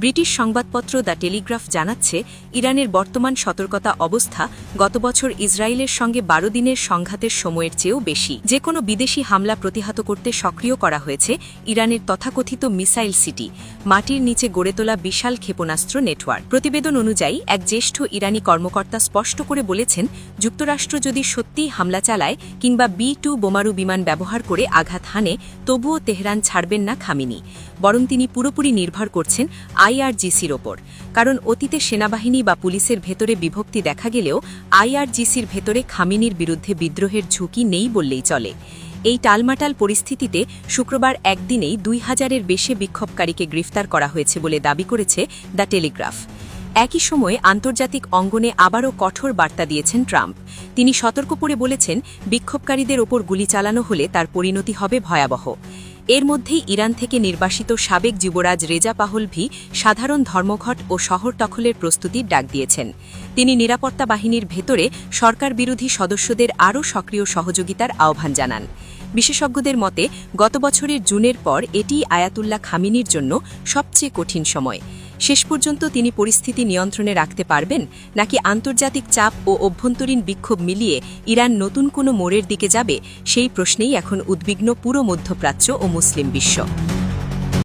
British সংবাদপত্র the Telegraph জানাচ্ছে, ইরানের বর্তমান সতর্কতা অবস্থা গত বছর ইসরায়েলের সঙ্গে বারো দিনের সংঘাতের সময়ের চেয়েও বেশি। যে কোনো বিদেশি হামলা প্রতিহত করতে সক্রিয় করা হয়েছে ইরানের তথাকথিত মিসাইল সিটি, মাটির নিচে গড়ে তোলা বিশাল ক্ষেপণাস্ত্র নেটওয়ার্ক। প্রতিবেদন অনুযায়ী, এক জ্যেষ্ঠ ইরানি কর্মকর্তা স্পষ্ট করে বলেছেন, যুক্তরাষ্ট্র যদি সত্যিই হামলা চালায় কিংবা বি টু বোমারু বিমান ব্যবহার করে আঘাত হানে, তবুও তেহরান ছাড়বেন না খামিনি। বরং তিনি পুরোপুরি নির্ভর করছেন আইআরজিসির ওপর। কারণ অতীতে সেনাবাহিনী বা পুলিশের ভেতরে বিভক্তি দেখা গেলেও আইআরজিসির ভেতরে খামিনির বিরুদ্ধে বিদ্রোহের ঝুঁকি নেই বললেই চলে। এই টালমাটাল পরিস্থিতিতে শুক্রবার একদিনেই দুই হাজারের বেশি বিক্ষোভকারীকে গ্রেফতার করা হয়েছে বলে দাবি করেছে দ্য টেলিগ্রাফ। একই সময়ে আন্তর্জাতিক অঙ্গনে আবারও কঠোর বার্তা দিয়েছেন ট্রাম্প। তিনি সতর্ক করে বলেছেন, বিক্ষোভকারীদের ওপর গুলি চালানো হলে তার পরিণতি হবে ভয়াবহ। এর মধ্যেই ইরান থেকে নির্বাসিত সাবেক যুবরাজ রেজা পাহলভি সাধারণ ধর্মঘট ও শহর দখলের প্রস্তুতির ডাক দিয়েছেন। তিনি নিরাপত্তা বাহিনীর ভেতরে সরকার বিরোধী সদস্যদের আরও সক্রিয় সহযোগিতার আহ্বান জানান। বিশেষজ্ঞদের মতে, গত বছরের জুনের পর এটি আয়াতুল্লাহ খামিনির জন্য সবচেয়ে কঠিন সময়। শেষ পর্যন্ত তিনি পরিস্থিতি নিয়ন্ত্রণে রাখতে পারবেন, নাকি আন্তর্জাতিক চাপ ও অভ্যন্তরীণ বিক্ষোভ মিলিয়ে ইরান নতুন কোনো মোড়ের দিকে যাবে, সেই প্রশ্নেই এখন উদ্বিগ্ন পুরো মধ্যপ্রাচ্য ও মুসলিম বিশ্ব।